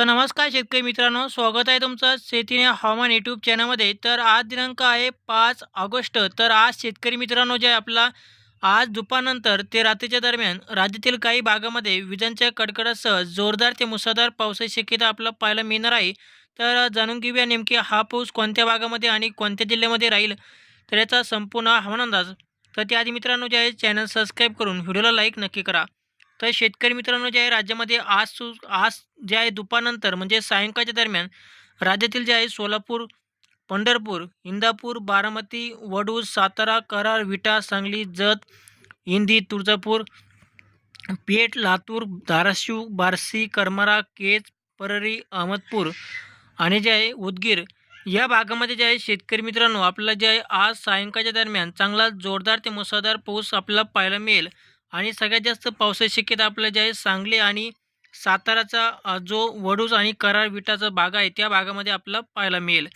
तर नमस्कार शेतकरी मित्रांनो स्वागत आहे तुमचं शेतीने हवामान यूट्यूब चॅनलमध्ये. तर आज दिनांक आहे पाच ऑगस्ट. तर आज शेतकरी मित्रांनो जे आहे आपला आज दुपारनंतर ते रात्रीच्या दरम्यान राज्यातील काही भागामध्ये विजांच्या कडकडासह जोरदार ते मुसळधार पावसाची शक्यता आपल्याला पाहायला मिळणार आहे. तर जाणून घेऊया नेमकी हा पाऊस कोणत्या भागामध्ये आणि कोणत्या जिल्ह्यामध्ये राहील? तर याचा संपूर्ण हवामान अंदाज. तर त्याआधी मित्रांनो जे आहे चॅनल सबस्क्राईब करून व्हिडिओला लाईक नक्की करा. तर शेतकरी मित्रांनो जे आहे राज्यामध्ये आज सु आज जे आहे दुपारनंतर म्हणजे सायंकाळच्या दरम्यान राज्यातील जे आहे सोलापूर पंढरपूर इंदापूर बारामती वडूज सातारा कराड विटा सांगली जत इंदी तुळजापूर पेठ लातूर धाराशिव बारसी करमारा केज परळी अहमदपूर आणि जे आहे उदगीर या भागामध्ये जे आहे शेतकरी मित्रांनो आपल्याला जे आहे आज सायंकाळच्या दरम्यान चांगला जोरदार ते मुसळधार पाऊस आपल्याला पाहायला मिळेल. आणि सगळ्यात जास्त पावसाची शक्यता आपलं जे आहे सांगली आणि साताराचा जो वडूज आणि करार विटाचा भाग आहे त्या भागामध्ये आपला पाहायला मिळेल.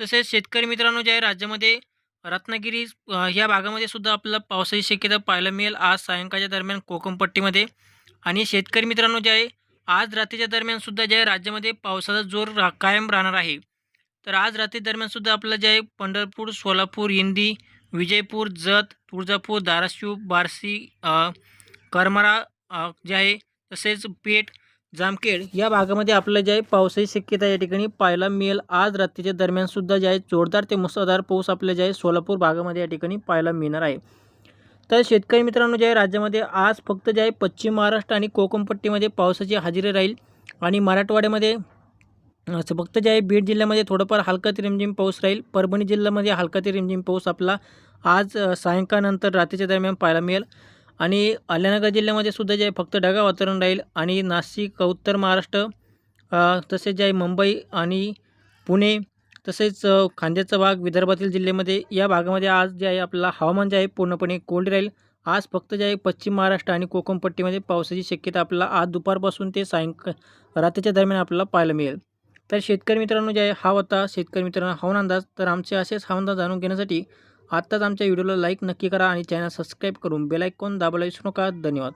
तसेच शेतकरी मित्रांनो जे आहे राज्यामध्ये रत्नागिरी ह्या भागामध्ये सुद्धा आपल्याला पावसाची शक्यता पाहायला मिळेल. आज सायंकाळच्या दरम्यान कोकणपट्टीमध्ये. आणि शेतकरी मित्रांनो जे आहे आज रात्रीच्या दरम्यान सुद्धा जे आहे राज्यामध्ये पावसाचा जोर रा कायम राहणार आहे. तर आज रात्री दरम्यान सुद्धा आपलं जे आहे पंढरपूर सोलापूर हिंदी विजयपूर जत तुळजापूर धाराशिव बार्शी अ, करमाळा जे आहे तसेच पेठ जामखेड या भागामध्ये आपलं जे आहे पावसाची शक्यता या ठिकाणी पाहायला मिळेल. आज रात्रीच्या दरम्यानसुद्धा जे आहे जोरदार ते मुसळधार पाऊस आपल्या जे आहे सोलापूर भागामध्ये या ठिकाणी पाहायला मिळणार आहे. तर शेतकरी मित्रांनो जे आहे राज्यामध्ये आज फक्त जे आहे पश्चिम महाराष्ट्र आणि कोकणपट्टीमध्ये पावसाची हजेरी राहील आणि मराठवाड्यामध्ये असं फक्त जे आहे बीड जिल्ह्यामध्ये थोडंफार हलका ते रिमझिम पाऊस राहील. परभणी जिल्ह्यामध्ये हलका ते रिमझिम पाऊस आपला आज सायंकाळनंतर रात्रीच्या दरम्यान पाहायला मिळेल. आणि अल्यानगर जिल्ह्यामध्ये सुद्धा जे आहे फक्त ढगा वातावरण राहील. आणि नाशिक उत्तर महाराष्ट्र तसेच जे आहे मुंबई आणि पुणे तसेच खांद्याचा भाग विदर्भातील जिल्ह्यामध्ये या भागामध्ये आज जे आहे आपला हवामान जे आहे पूर्णपणे कोल्ड राहील. आज फक्त जे आहे पश्चिम महाराष्ट्र आणि कोकणपट्टीमध्ये पावसाची शक्यता आपल्याला आज दुपारपासून ते सायंका रात्रीच्या दरम्यान आपल्याला पाहायला मिळेल. तर शेतकरी मित्रांनो जे हा होता शेतकरी मित्रांनो हवामान अंदाज तर आमचे असेच हवामान अंदाज जाणून घेण्यासाठी आत्ताच आमच्या व्हिडिओला लाईक नक्की करा आणि चॅनल सबस्क्राईब करून बेलायकॉन दाबायला विसरू नका. धन्यवाद.